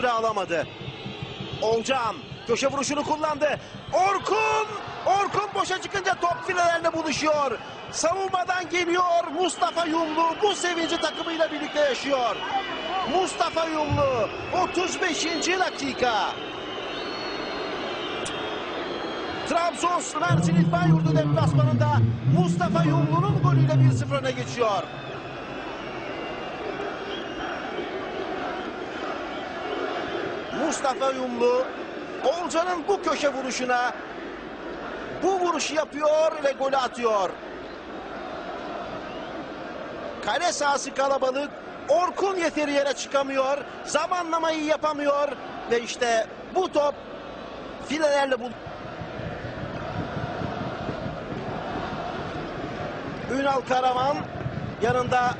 süre alamadı. Olcan köşe vuruşunu kullandı. Orkun! Orkun boşa çıkınca top filelerle buluşuyor. Savunmadan geliyor Mustafa Yumlu. Bu sevinci takımıyla birlikte yaşıyor. Mustafa Yumlu 35. dakika. Trabzonspor Mersin İtfaiye Yurdu deplasmanında Mustafa Yumlu'nun golüyle 1-0 öne geçiyor. Mustafa Yumlu Olcan'ın bu köşe vuruşuna bu vuruşu yapıyor ve golü atıyor. Kale sahası kalabalık. Orkun yeteri yere çıkamıyor. Zamanlamayı yapamıyor. Ve işte bu top filelerle bul. Ünal Karaman yanında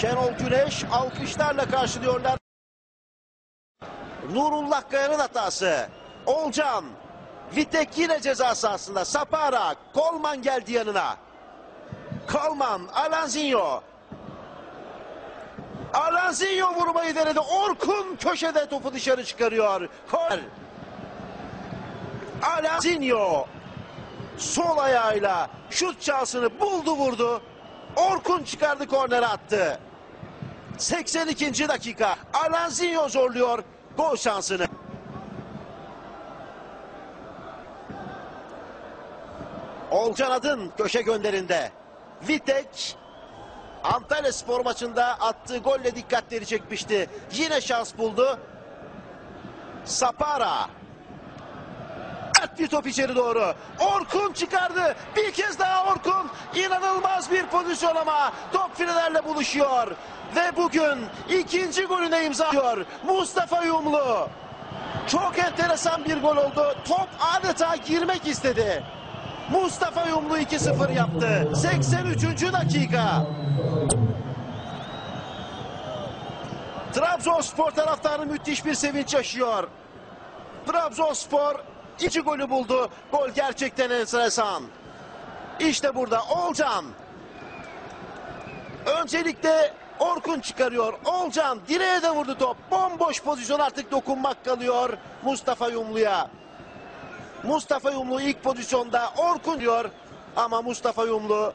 Şenol Güneş alkışlarla karşılıyorlar. Nurullah Kaya'nın hatası. Olcan. Vitek yine ceza sahasında. Sapara. Kolman geldi yanına. Kolman. Alanzinho. Alanzinho vurmayı denedi. Orkun köşede topu dışarı çıkarıyor. Kol. Alanzinho. Sol ayağıyla şut şansını buldu vurdu. Orkun çıkardı kornere attı. 82. dakika. Alanzinho zorluyor gol şansını. Olcan Adın köşe gönderinde. Vitek Antalya spor maçında attığı golle dikkatleri çekmişti. Yine şans buldu. Sapara. Sert bir top içeri doğru. Orkun çıkardı. Bir kez daha Orkun. İnanılmaz bir pozisyon ama top filelerle buluşuyor. Ve bugün ikinci golüne imza atıyor. Mustafa Yumlu. Çok enteresan bir gol oldu. Top adeta girmek istedi. Mustafa Yumlu 2-0 yaptı. 83. dakika. Trabzonspor taraftarı müthiş bir sevinç yaşıyor. Trabzonspor iki golü buldu. Gol gerçekten enteresan. İşte burada Olcan. Öncelikle Orkun çıkarıyor. Olcan direğe de vurdu top. Bomboş pozisyon artık dokunmak kalıyor Mustafa Yumlu'ya. Mustafa Yumlu ilk pozisyonda Orkun diyor. Ama Mustafa Yumlu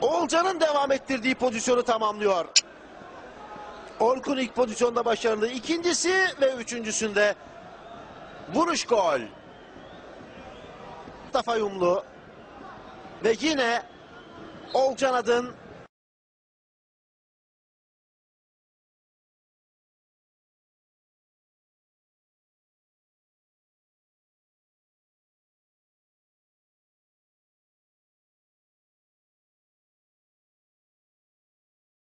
Olcan'ın devam ettirdiği pozisyonu tamamlıyor. Orkun ilk pozisyonda başarılı. İkincisi ve üçüncüsünde vuruş gol. Mustafa Yumlu ve yine Olcan Adın